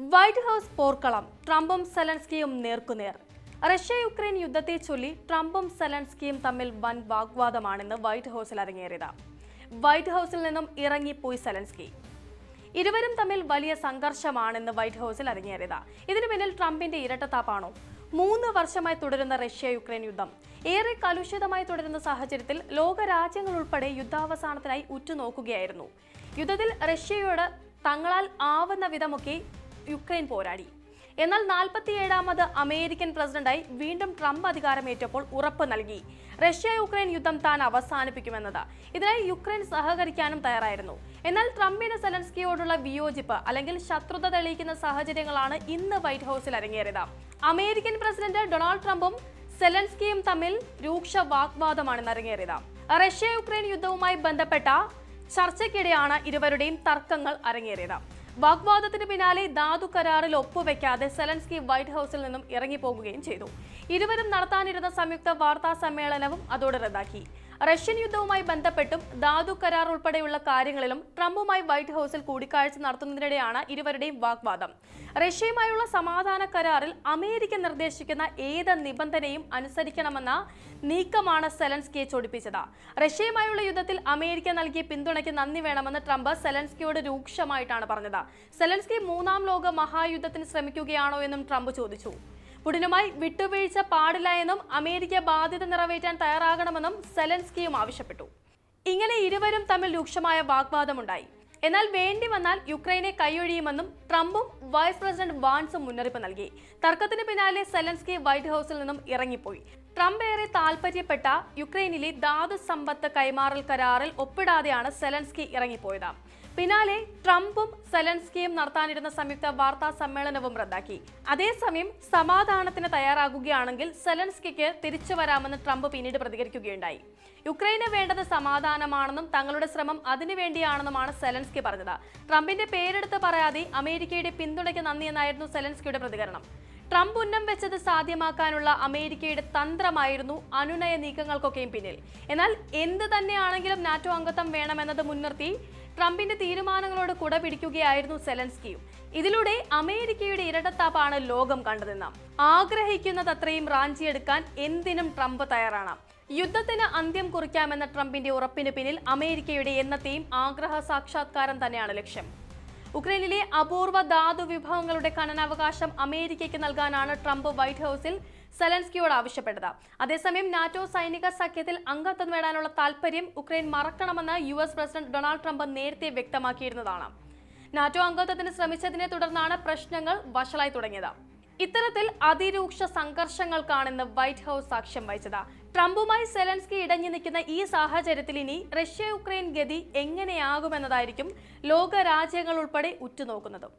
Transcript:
White house പോർക്കളം ട്രംപും സെലൻസ്കിയും നേർക്കുനേർ. Russia Ukraine യുദ്ധത്തെ ചൊല്ലി ട്രംപും സെലൻസ്കിയും തമ്മിൽ വൻ വാഗ്വാദമാണെന്ന് വൈറ്റ് ഹൗസിൽ അരങ്ങേറിയത്. വൈറ്റ് ഹൗസിൽ നിന്നും ഇറങ്ങിപ്പോയി സെലൻസ്കി. ഇരുവരും തമ്മിൽ വലിയ സംഘർഷമാണെന്ന് വൈറ്റ് ഹൗസിൽ അരങ്ങേറിയത്. ഇതിനു പിന്നിൽ ട്രംപിന്റെ ഇരട്ടത്താപ്പാണോ? മൂന്ന് വർഷമായി തുടരുന്ന റഷ്യ യുക്രൈൻ യുദ്ധം ഏറെ കലുഷിതമായി തുടരുന്ന സാഹചര്യത്തിൽ ലോക രാജ്യങ്ങൾ ഉൾപ്പെടെ യുദ്ധാവസാനത്തിനായി ഉറ്റുനോക്കുകയായിരുന്നു. യുദ്ധത്തിൽ റഷ്യയോട് തങ്ങളാൽ ആവുന്ന വിധമൊക്കെ യുക്രൈൻ പോരാടി. എന്നാൽ നാൽപ്പത്തിയേഴാമത് അമേരിക്കൻ പ്രസിഡന്റായി വീണ്ടും ട്രംപ് അധികാരമേറ്റപ്പോൾ ഉറപ്പ് നൽകി. റഷ്യ യുക്രൈൻ യുദ്ധം താൻ അവസാനിപ്പിക്കുമെന്നത്. ഇതിനായി യുക്രൈൻ സഹകരിക്കാനും തയ്യാറായിരുന്നു. എന്നാൽ ട്രംപിന് സെലൻസ്കിയോടുള്ള വിയോജിപ്പ് അല്ലെങ്കിൽ ശത്രുത തെളിയിക്കുന്ന സാഹചര്യങ്ങളാണ് ഇന്ന് വൈറ്റ് ഹൗസിൽ അരങ്ങേറിയത്. അമേരിക്കൻ പ്രസിഡന്റ് ഡൊണാൾഡ് ട്രംപും സെലൻസ്കിയും തമ്മിൽ രൂക്ഷ വാഗ്വാദമാണ് അരങ്ങേറിയത്. റഷ്യ യുക്രൈൻ യുദ്ധവുമായി ബന്ധപ്പെട്ട ചർച്ചയ്ക്കിടെയാണ് ഇരുവരുടെയും തർക്കങ്ങൾ അരങ്ങേറിയത്. വാഗ്വാദത്തിന് പിന്നാലെ ധാതു കരാറിൽ ഒപ്പുവെക്കാതെ സെലൻസ്കി വൈറ്റ് ഹൗസിൽ നിന്നും ഇറങ്ങിപ്പോകുകയും ചെയ്തു. ഇരുവരും നടത്താനിരുന്ന സംയുക്ത വാർത്താ സമ്മേളനവും അതോടെ റദ്ദാക്കി. റഷ്യൻ യുദ്ധവുമായി ബന്ധപ്പെട്ടും ധാതു കരാർ ഉൾപ്പെടെയുള്ള കാര്യങ്ങളിലും ട്രംപുമായി വൈറ്റ് ഹൌസിൽ കൂടിക്കാഴ്ച നടത്തുന്നതിനിടെയാണ് ഇരുവരുടെയും വാഗ്വാദം. റഷ്യയുമായുള്ള സമാധാന കരാറിൽ അമേരിക്ക നിർദ്ദേശിക്കുന്ന ഏത് നിബന്ധനയും അനുസരിക്കണമെന്ന നീക്കമാണ് സെലൻസ്കിയെ ചൊടിപ്പിച്ചത്. റഷ്യയുമായുള്ള യുദ്ധത്തിൽ അമേരിക്ക നൽകിയ പിന്തുണയ്ക്ക് നന്ദി വേണമെന്ന് ട്രംപ് സെലൻസ്കിയോട് രൂക്ഷമായിട്ടാണ് പറഞ്ഞത്. സെലൻസ്കി മൂന്നാം ലോക മഹായുദ്ധത്തിന് ശ്രമിക്കുകയാണോ എന്നും ട്രംപ് ചോദിച്ചു. പുടിനുമായി വിട്ടുവീഴ്ച പാടില്ല എന്നും അമേരിക്ക ബാധ്യത നിറവേറ്റാൻ തയ്യാറാകണമെന്നും സെലൻസ്കിയും ആവശ്യപ്പെട്ടു. ഇങ്ങനെ ഇരുവരും തമ്മിൽ രൂക്ഷമായ വാഗ്വാദമുണ്ടായി. എന്നാൽ വേണ്ടി വന്നാൽ യുക്രൈനെ കൈയൊഴിയുമെന്നും ട്രംപും വൈസ് പ്രസിഡന്റ് വാൻസും മുന്നറിയിപ്പ് നൽകി. തർക്കത്തിന് പിന്നാലെ സെലൻസ്കി വൈറ്റ് ഹൌസിൽ നിന്നും ഇറങ്ങിപ്പോയി. ട്രംപ് ഏറെ താൽപര്യപ്പെട്ട യുക്രൈനിലെ ധാതു സമ്പത്ത് കൈമാറൽ കരാറിൽ ഒപ്പിടാതെയാണ് സെലൻസ്കി ഇറങ്ങിപ്പോയത്. പിന്നാലെ ട്രംപും സെലൻസ്കിയും നടത്താനിരുന്ന സംയുക്ത വാർത്താ സമ്മേളനവും റദ്ദാക്കി. അതേസമയം സമാധാനത്തിന് തയ്യാറാകുകയാണെങ്കിൽ സെലൻസ്കിക്ക് തിരിച്ചു വരാമെന്ന് ട്രംപ് പിന്നീട് പ്രതികരിക്കുകയുണ്ടായി. യുക്രൈന് വേണ്ടത് സമാധാനമാണെന്നും തങ്ങളുടെ ശ്രമം അതിനുവേണ്ടിയാണെന്നുമാണ് സെലൻസ്കി പറഞ്ഞത്. ട്രംപിന്റെ പേരെടുത്ത് പറയാതെ അമേരിക്കയുടെ പിന്തുണയ്ക്ക് നന്ദിയെന്നായിരുന്നു സെലൻസ്കിയുടെ പ്രതികരണം. ട്രംപ് ഉന്നം വെച്ചത് സാധ്യമാക്കാനുള്ള അമേരിക്കയുടെ തന്ത്രമായിരുന്നു അനുനയ നീക്കങ്ങൾക്കൊക്കെയും പിന്നിൽ. എന്നാൽ എന്ത് തന്നെയാണെങ്കിലും നാറ്റോ അംഗത്വം വേണമെന്നത് മുൻനിർത്തി ട്രംപിന്റെ തീരുമാനങ്ങളോട് കുട പിടിക്കുകയായിരുന്നു സെലൻസ്കിയും. ഇതിലൂടെ അമേരിക്കയുടെ ഇരട്ടത്താപ്പാണ് ലോകം കണ്ടതെന്ന്. ആഗ്രഹിക്കുന്നതത്രയും റാഞ്ചിയെടുക്കാൻ എന്തിനും ട്രംപ് തയ്യാറാണ്. യുദ്ധത്തിന് അന്ത്യം കുറിക്കാമെന്ന ട്രംപിന്റെ ഉറപ്പിന് പിന്നിൽ അമേരിക്കയുടെ എന്നത്തെയും ആഗ്രഹ സാക്ഷാത്കാരം തന്നെയാണ് ലക്ഷ്യം. ഉക്രൈനിലെ അപൂർവ ധാതു വിഭവങ്ങളുടെ ഖനനാവകാശം അമേരിക്കയ്ക്ക് നൽകാനാണ് ട്രംപ് വൈറ്റ് ഹൗസിൽ സെലൻസ്കിയോട് ആവശ്യപ്പെട്ടത്. അതേസമയം നാറ്റോ സൈനിക സഖ്യത്തിൽ അംഗത്വം നേടാനുള്ള താൽപര്യം Ukraine മറക്കണമെന്ന് U S president Donald Trump നേരത്തെ വ്യക്തമാക്കിയിരുന്നതാണ്. നാറ്റോ അംഗത്വത്തിന് ശ്രമിച്ചതിനെ തുടർന്നാണ് പ്രശ്നങ്ങൾ വഷളായി തുടങ്ങിയത്. ഇത്തരത്തിൽ അതിരൂക്ഷ സംഘർഷങ്ങൾക്കാണെന്ന് വൈറ്റ് ഹൗസ് സാക്ഷ്യം വഹിച്ചത്. ട്രംപുമായി സെലൻസ്കി ഇടഞ്ഞു നിൽക്കുന്ന ഈ സാഹചര്യത്തിൽ ഇനി റഷ്യ യുക്രൈൻ ഗതി എങ്ങനെയാകുമെന്നതായിരിക്കും ലോക രാജ്യങ്ങൾ ഉൾപ്പെടെ ഉറ്റുനോക്കുന്നതും.